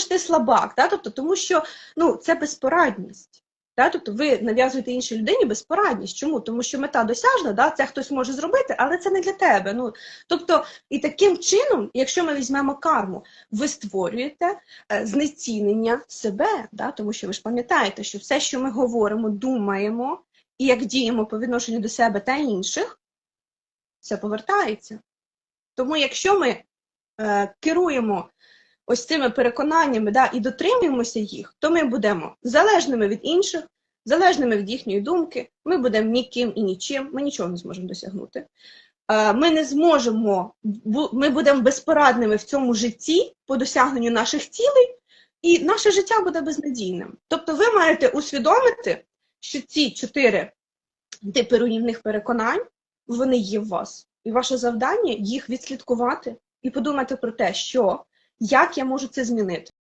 що ти слабак, да? тобто, тому що ну, це безпорадність. Да? Тобто ви нав'язуєте іншій людині безпорадність. Чому? Тому що мета досяжна, да? це хтось може зробити, але це не для тебе. Ну, тобто, і таким чином, якщо ми візьмемо карму, ви створюєте е, знецінення себе, да? тому що ви ж пам'ятаєте, що все, що ми говоримо, думаємо і як діємо по відношенню до себе та інших, це повертається. Тому якщо ми е, керуємо ось цими переконаннями да, і дотримуємося їх, то ми будемо залежними від інших, залежними від їхньої думки, ми будемо ніким і нічим, ми нічого не зможемо досягнути. Ми не зможемо, ми будемо безпорадними в цьому житті по досягненню наших цілей, і наше життя буде безнадійним. Тобто ви маєте усвідомити, що ці чотири типи руйнівних переконань, вони є в вас. І ваше завдання їх відслідкувати і подумати про те, що як я можу це змінити.